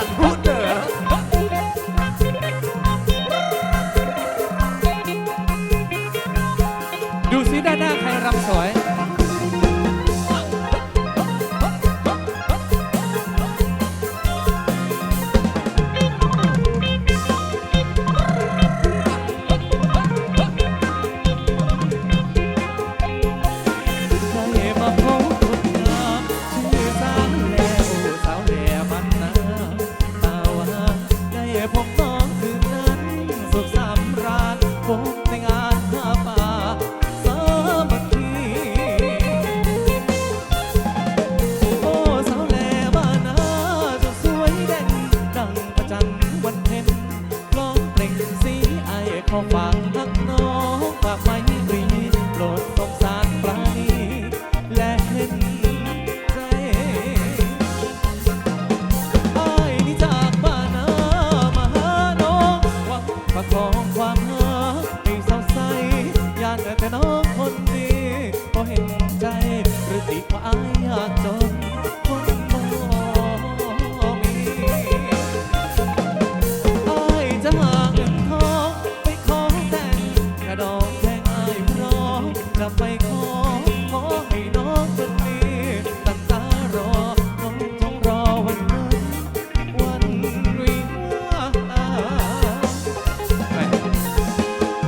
ฉันพูดเด้อดูซิด้านหน้าใครรำสวย ขอฝากพักน้องฝากไว้รีโปรดสงสารปราณีและเห็นใจไอ้ายนี่จากบ้านนามาหาน้องหวังประคองความหาให้สาวใสอยากแต่แต่น้อง ขอให้น้องคนนี้ตั้งตารอน้องจงรอวันนั้นวันวิวา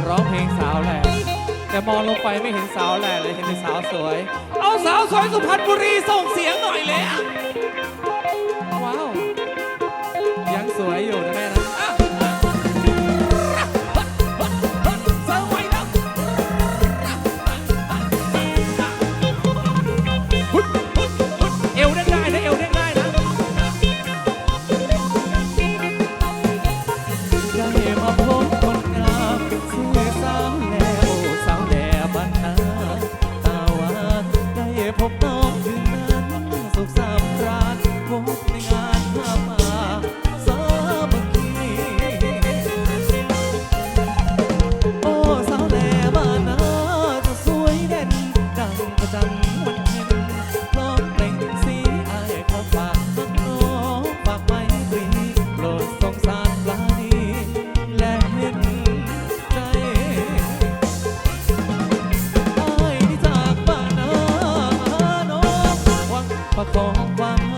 ร้องเพลงสาวแหละแต่มองลงไปไม่เห็นสาวแหละเลยเห็นแต่สาวสวย เอาสาวสวยสุพรรณบุรีส่งเสียงหน่อยเลยอะ ประจันวันเพ็ญร้องเพลงสีอายขอฝากนักน้องฝากไม้ตรีโปรดสงสารปลาดี และเห็นใจอายที่จากบ้านนามาหาน้องหวังประคองความ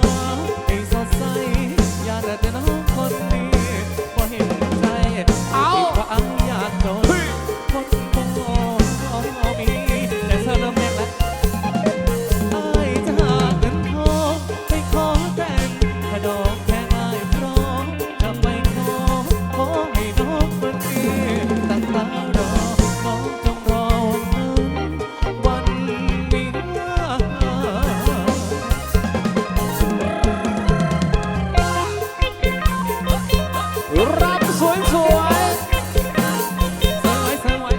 รับสวยสวยสว้เสิร์ฟไว้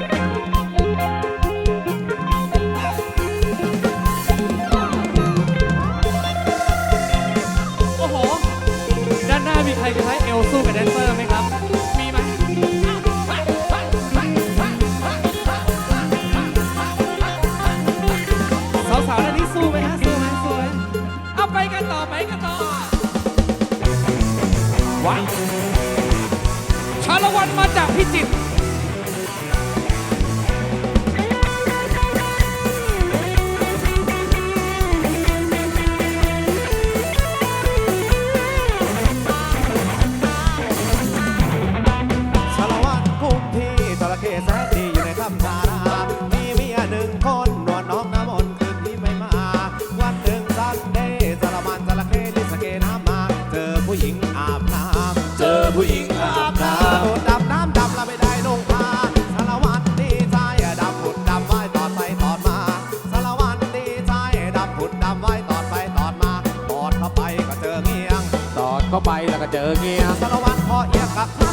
โอ้โห ด้านหน้ามีใครจะใช้เอลสู้กับแดนเซอร์ไหมครับ มีไหมสาวๆด้านนี้สู้ไหมฮะ สู้ไหมสู้ไหมเอาไปกันต่อ ไปกันต่อว้าวชาละวันมาจากพิจิตร ดำผุดดำไว้ตอดไปตอดมาตอดเข้าไปก็เจอเงียงตอดเข้าไปแล้วก็เจอเงี้ยสารวัตรพอเอียกกับทักคารา